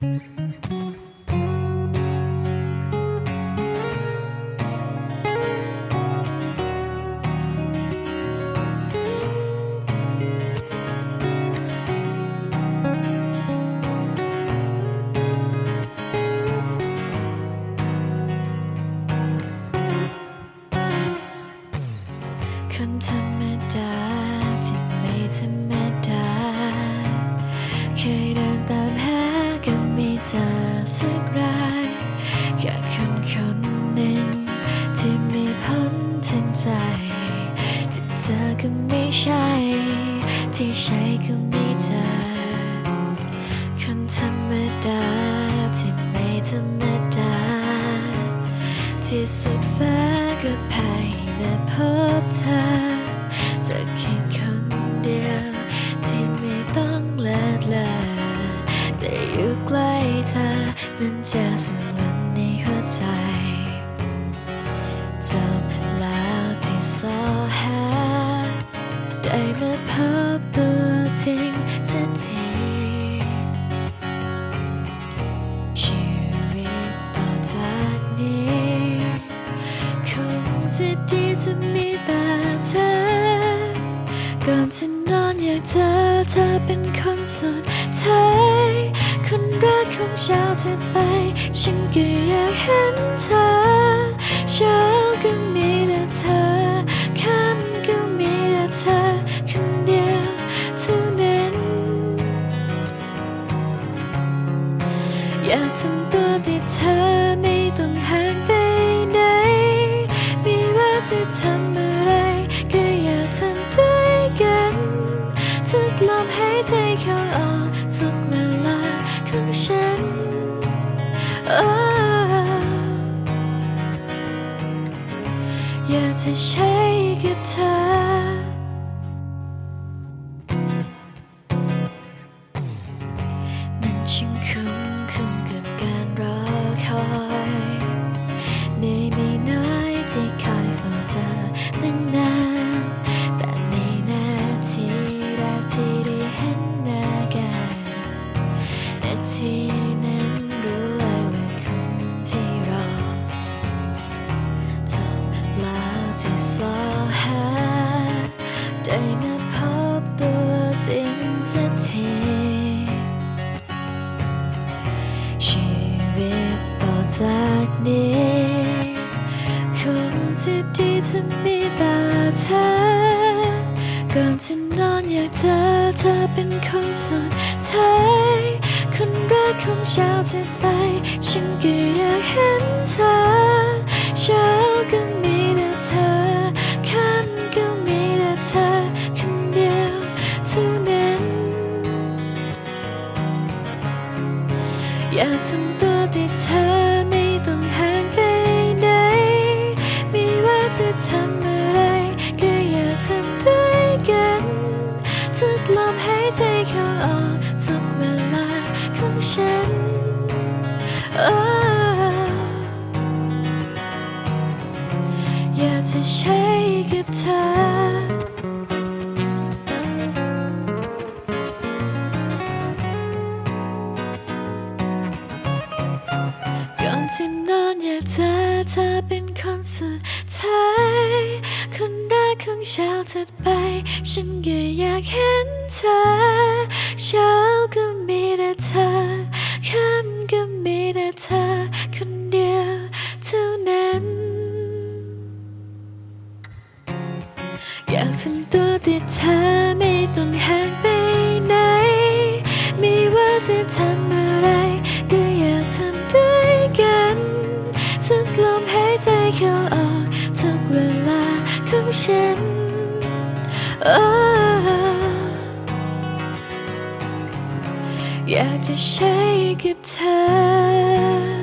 ค ธอสักรายแค่คนคนหนึ่งที่มีพ้นทันใจ ที่เธอก็ไม่ใช่ ที่ใช่ก็ไมีเธอ คนธรรมดาที่ไม่ธรรมดา ที่สุดฟ้าก็พายมาพบ ใจจบแล้วที่สอหาได้มาพบตัวจริงสักทีชีวิตต่อจากนี้คงจะดีจะมีแต่เธอก่อนจะนอนอยากเจอเธอเป็นคนสุดท้าย เช้าจะไป ฉันก็อยากเห็นเธอ เช้าก็มีแต่เธอค่ำก็มีแต่เธอคนเดียวเท่านั้น อยากทำตัวที่เธอไม่ต้องห่างไปไหนไม่ว่าจะทำอะไรก็อยากทำด้วยกันทุกลมหายใจเข้าออก อยากจะใช้กับเธอมันช่างคุ้ สักที ชีวิตต่อจากนี้คงจะดีถ้ามีแต่เธอก่อนจะนอนอยากเจอเธอเป็นคนสุดท้ายคนแรกของเช้าจะไป ฉันก็อยากเห็น ใจเข้าออกทุกเวลาของฉัน Oh อยากจะใช้กับเธอก่อนที่นอนอยากเจอเธอเป็นคนสุดท้ายคนแรก ของเช้าถัดไป ฉันก็อยากเห็นเธอ เช้าก็มีแต่เธอค่ำก็มีแต่เธอ คนเดียวเท่านั้น อยากทำตัวที่เธอ ฉันอยากจะใช้กับเธอ